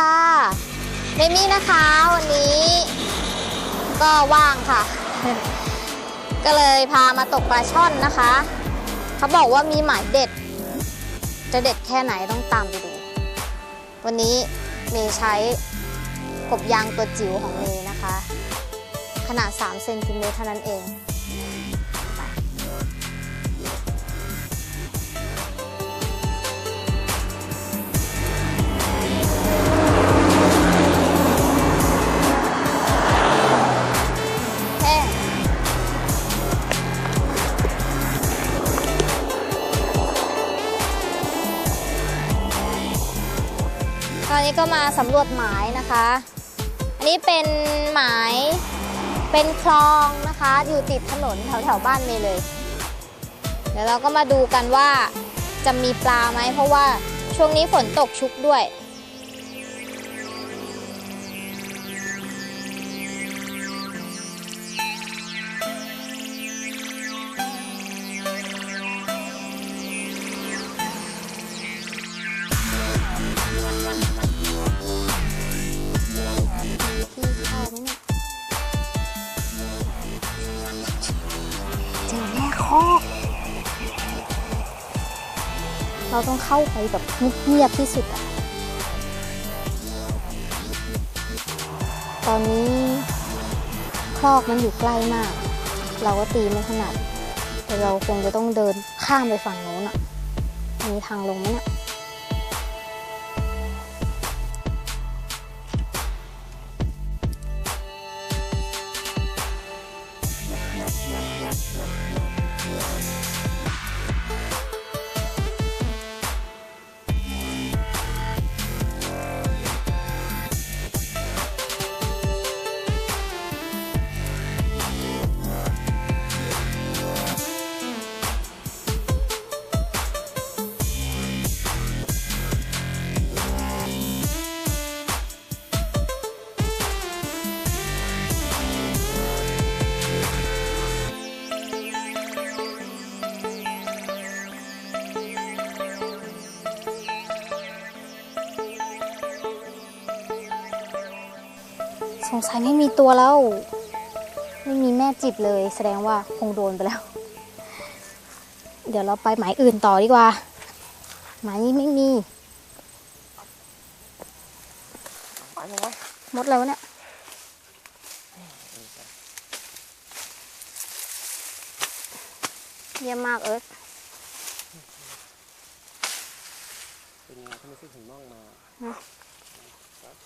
ค่ะเดมี่นะคะวันนี้ ก็ว่างค่ะ ก็เลยพามาตกปลาช่อนนะคะ เขาบอกว่ามีหมายเด็ด จะเด็ดแค่ไหนต้องตามไปดู วันนี้เมย์ใช้กบยางตัวจิ๋วของเมย์นะคะ ขนาด3เซนติเมตรเท่านั้นเอง ตอนนี้ก็มาสำรวจหมายนะคะ อันนี้เป็นหมายเป็นคลองนะคะ อยู่ติดถนนแถวแถวๆบ้านเมย์เลย เดี๋ยวเราก็มาดูกันว่าจะมีปลาไหมเพราะว่าช่วงนี้ฝนตกชุกด้วย ต้องเข้าไปแบบเงียบที่สุดอะตอนนี้คลอกมันอยู่ใกล้มาก เราก็ตีไม่ถนัด แต่เราคงจะต้องเดินข้ามไปฝั่งโน้นอะมีทางลงไหมเนี่ย สงสัยไม่มีตัวแล้ว ไม่มีแม่จิบเลย แสดงว่าคงโดนไปแล้ว เดี๋ยวเราไปหมายอื่นต่อดีกว่า หมายนี้ไม่มีไปยังไงหมดแล้วะเนี่ยเยี่ยมมากเอิร์ธเป็นยังไงถ้าไม่ซื้อถุงน่องมา นะ ครับ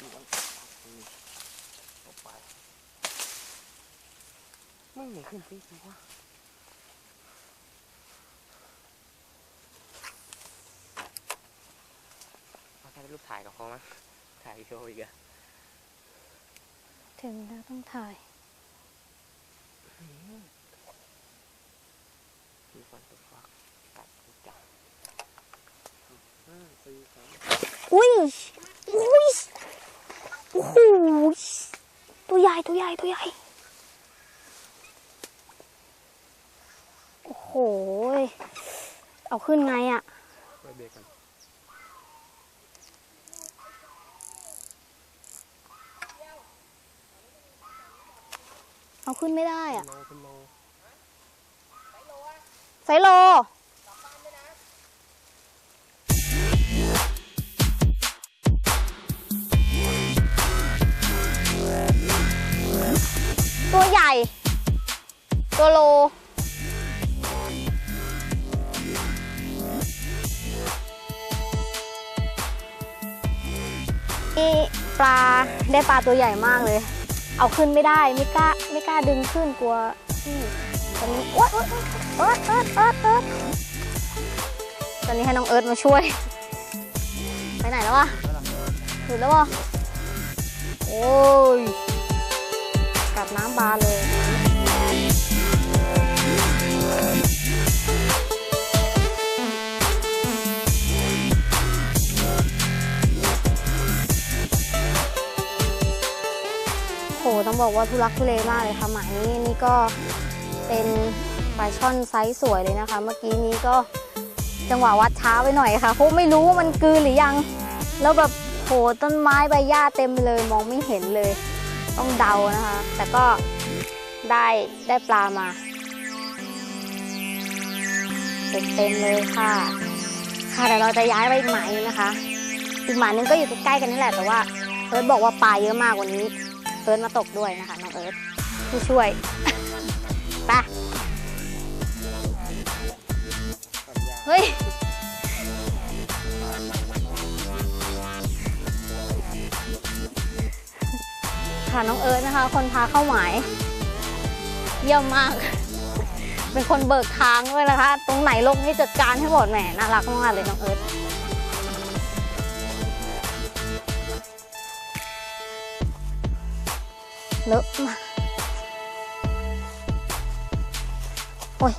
มีวัน ตกไปไม่มีขึ้นฟิกเลยวะเอาแค่เป็นรูปถ่ายกับพอมั้งถ่ายวิดีโออีกอะถึงแล้วต้องถ่ายมีฟันตกฟักตัดทุกจังห้าสี่สามอุ้ยอุ้ย โอ้โหตัวใหญ่ตัวใหญ่ตัวใหญ่โอ้โหเอาขึ้นไงอะไปเบรกกันเอาขึ้นไม่ได้อะโลเป็นโล ตัวใหญ่ ตัวโล นี่ปลาได้ปลาตัวใหญ่มากเลย เอาขึ้นไม่ได้ไม่กล้าไม่กล้าดึงขึ้นกลัวตอนนี้โอ๊ยโอ๊ยโอ๊ยเอิร์ธเอิร์ธเอิร์ธเอิร์ธตอนนี้ให้น้องเอิร์ธมาช่วย ไปไหนแล้ววะหลุดแล้ววะโอ้ย กับน้ำบาเลยโหต้องบอกว่าทุลักทุเลมากเลยค่ะหมายนี้นี่ก็เป็นปลาช่อนไซส์สวยเลยนะคะ เมื่อกี้นี้ก็จังหวะวัดช้าไปหน่อยค่ะเพราะไม่รู้ว่ามันกืนหรือยัง แล้วแบบโหต้นไม้ใบหญ้าเต็มเลยมองไม่เห็นเลย ต้องเดานะคะ แต่ก็ได้ได้ปลามาเต็มเต็มๆเลยค่ะ ค่ะเดี๋ยวเราจะย้ายไปอีกหมายนึงนะคะ อีกหมายนึงก็อยู่ใกล้ๆกันนี่แหละแต่ว่าเอิร์ธบอกว่าปลาเยอะมากกวันนี้เอิร์ธมาตกด้วยนะคะน้องเอิร์ธผู้ช่วยไปเฮ้ย ค่ะน้องเอิร์ธนะคะ คนพาเข้าหมาย เยี่ยมมาก เป็นคนเบิกทางด้วยนะคะ ตรงไหนลงนี่จัดการให้หมดแหมน่ารักมากๆเลยน้องเอิร์ธเลอะมากโอ้ย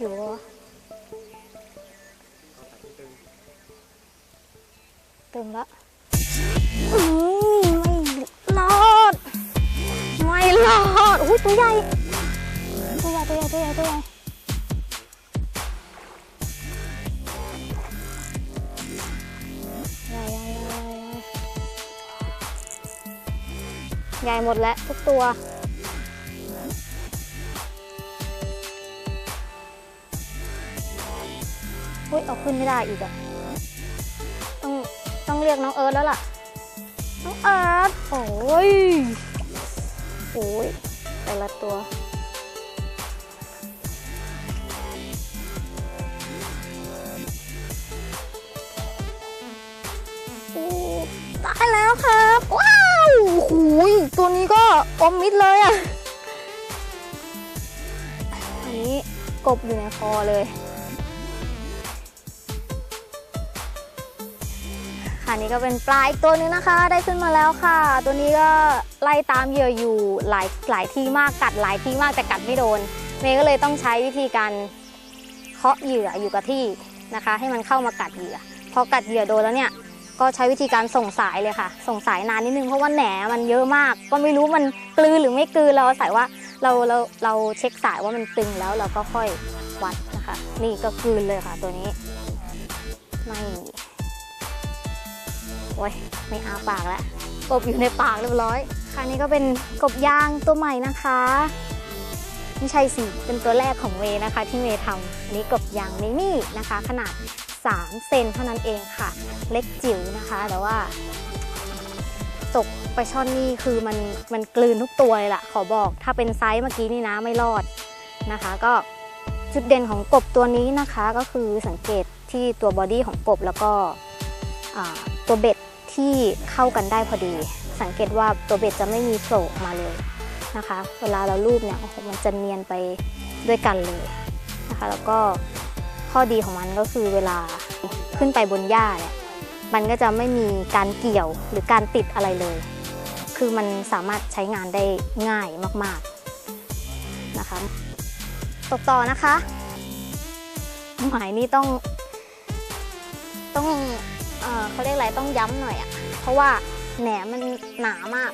อยู่วะเอาใส่ที่ตึงเติมละไม่รอด ไม่รอดอุ้ยตัวใหญ่ ตัวใหญ่ตัวใหญ่ตัวใหญ่ตัวใหญ่ใหญ่ใหญ่ใหญ่ใหญ่หมดแล้วทุกตัว อุ้ยเอาขึ้นไม่ได้อีกอะต้องต้องเรียกน้องเอิร์ธแล้วล่ะ น้องเอิร์ธโอ้ยโอ้ยแต่ละตัวโอ้ตายแล้วครับ ว้าวโอ้ยตัวนี้ก็อมมิดเลยอะอันนี้กบอยู่ในคอเลย ค่ะนี่ก็เป็นปลาอีกตัวนึงนะคะ ได้ขึ้นมาแล้วค่ะ ตัวนี้ก็ไล่ตามเหยื่ออยู่หลายหลายที่มากกัดหลายที่มากแต่กัดไม่โดน เมย์ก็เลยต้องใช้วิธีการเคาะเหยื่ออยู่กับที่นะคะ ให้มันเข้ามากัดเหยื่อพอกัดเหยื่อโดนแล้วเนี่ยก็ใช้วิธีการส่งสายเลยค่ะ ส่งสายนานนิดนึงเพราะว่าแหนมันเยอะมาก ก็ไม่รู้มันกลืนหรือไม่กลืนเราอาศัยว่าเราเราเราเช็คสายว่ามันตึงแล้วเราก็ค่อยวัดนะคะ นี่ก็กลืนเลยค่ะตัวนี้ไม่ อ้ยไม่อาปากแล้วกบอยู่ในปากเรียบร้อยคราวนี้ก็เป็นกบยางตัวใหม่นะคะไม่ใช่สิเป็นตัวแรกของเมย์นะคะ ที่เมย์ทำอันนี้กบยางมินี่นะคะ ขนาด 3 เซนเท่านั้นเองค่ะ เล็กจิ๋วนะคะ แต่ว่าตกไปลาช่อนนี่คือมันมันกลืนทุกตัวเลยล่ะ ขอบอกถ้าเป็นไซส์เมื่อกี้นี่นะไม่รอดนะคะ ก็จุดเด่นของกบตัวนี้นะคะ ก็คือสังเกตที่ตัวบอดี้ของกบแล้วก็ตัวเบ็ด ที่เข้ากันได้พอดี สังเกตว่าตัวเบ็ดจะไม่มีโผล่ออกมาเลยนะคะ เวลาเราลูบเนี่ยโอ้โหมันจะเนียนไปด้วยกันเลยนะคะ แล้วก็ข้อดีของมันก็คือเวลาขึ้นไปบนหญ้าเนี่ยมันก็จะไม่มีการเกี่ยวหรือการติดอะไรเลย คือมันสามารถใช้งานได้ง่ายมากๆนะคะ ตกต่อนะคะ หมายนี้ต้องต้อง เขาเรียกอะไรต้องย้ำหน่อยอะ่ะ เพราะว่าแหนมมันหนามาก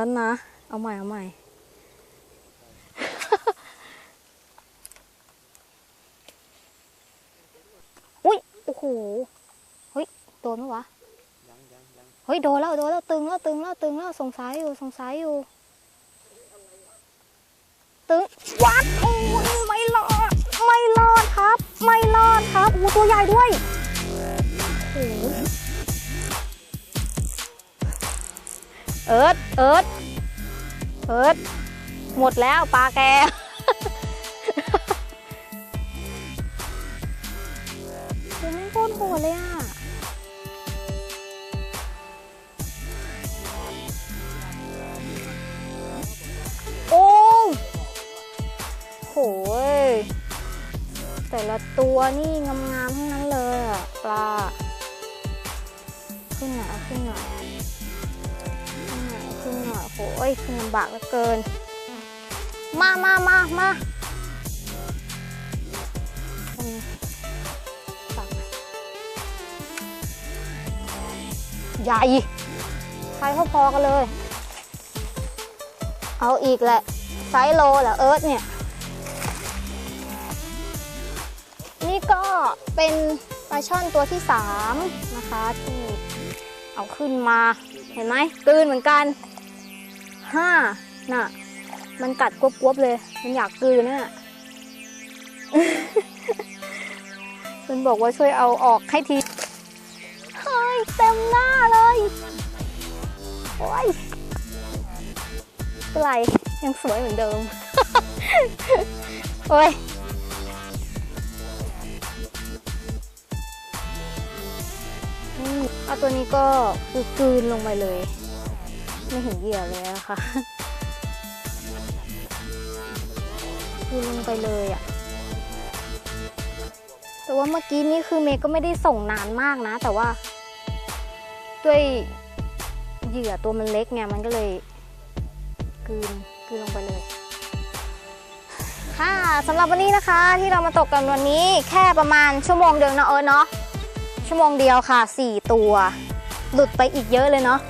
แล้วนะ เอาใหม่ เอาใหม่ อุ้ย โอ้โห เฮ้ย โดนไหมวะ เฮ้ย โดนแล้ว โดนแล้ว ตึงแล้ว ตึงแล้ว ตึงแล้ว สงสัยอยู่ สงสัยอยู่ ตึง วัด โอ้ยไม่รอด ไม่รอดครับ ไม่รอดครับโอ้ตัวใหญ่ด้วย โอ้ เอิร์ดเอิร์ดเอิร์ดหมดแล้วปลาแกโอ้ยโคตรโหดเลยอะ โอ้โหแต่ละตัวนี่งามๆทั้งนั้นเลยอะ ปลา ขึ้นหน่อยเอาขึ้นหน่อย โอ้ยลำบากเหลือเกิน มามามามาใหญ่ใช้พอๆกันเลย เอาอีกแหละ ไซส์โลเหรอเอิร์ธเนี่ย นี่ก็เป็นปลาช่อนตัวที่สามนะคะที่เอาขึ้นมา เห็นไหมกลืนเหมือนกัน ห้าน่ะ มันกัดกวบๆเลย มันอยากกืนน่ะมันบอกว่าช่วยเอาออกให้ที เฮ้ย เต็มหน้าเลย โอ้ยเป็นไรยังสวยเหมือนเดิม โอ้ยอืมเอาตัวนี้ก็คือกลืนลงไปเลย ไม่เห็นเหยื่อเลยอะค่ะกลืนลงไปเลยอะแต่ว่าเมื่อกี้นี่คือเมย์ก็ไม่ได้ส่งนานมากนะ แต่ว่า ด้วยเหยื่อตัวมันเล็กไงมันก็เลยกืนกืนลงไปเลย ค่ะสำหรับวันนี้นะคะ ที่เรามาตกกันวันนี้แค่ประมาณชั่วโมงเดียวนะเอิร์ธเนาะชั่วโมงเดียวค่ะ 4 ตัว หลุดไปอีกเยอะเลยเนาะ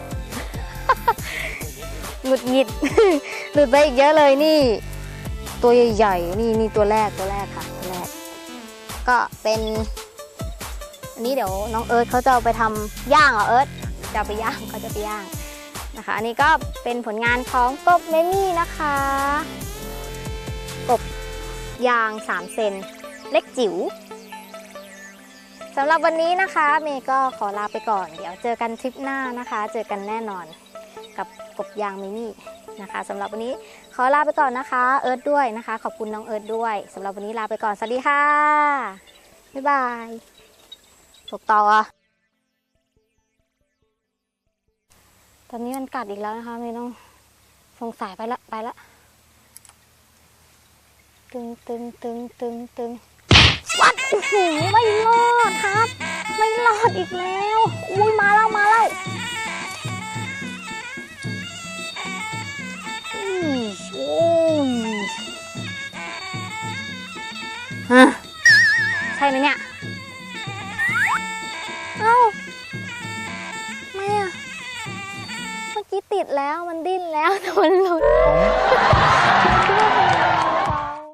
หงุดหงิดหลุดไปอีกเยอะเลยนี่ ตัวใหญ่ๆนี่นี่ตัวแรกตัวแรกค่ะตัวแรก ก็เป็น อันนี้เดี๋ยวน้องเอิร์ธเขาจะเอาไปทำย่างเหรอเอิร์ธจะไปย่างเขาจะไปย่างนะคะ อันนี้ก็เป็นผลงานของกบเมมี่นะคะกบยาง 3 เซนเล็กจิ๋วสำหรับวันนี้นะคะ เมย์ก็ขอลาไปก่อน เดี๋ยวเจอกันทริปหน้านะคะ เจอกันแน่นอน กับกบยางมิมี่นะคะสำหรับวันนี้ขอลาไปก่อนนะคะ เอิร์ดด้วยนะคะ ขอบคุณน้องเอิร์ดด้วยสำหรับวันนี้ลาไปก่อน สวัสดีค่ะ บ๊ายบายถูกต่ออะตอนนี้มันกัดอีกแล้วนะคะไม่ต้องสงสัยไปละไปละตึงตึงตึงตึงตึงวัดโอ้โหไม่รอดครับ ไม่รอดอีกแล้ว อุ้ยมาแล้วมาแล้ว ช่ไหมเนี่ย เอ้าไม่อะเมื่อกี้ติดแล้วมันดิ้นแล้วแต่มันหลุด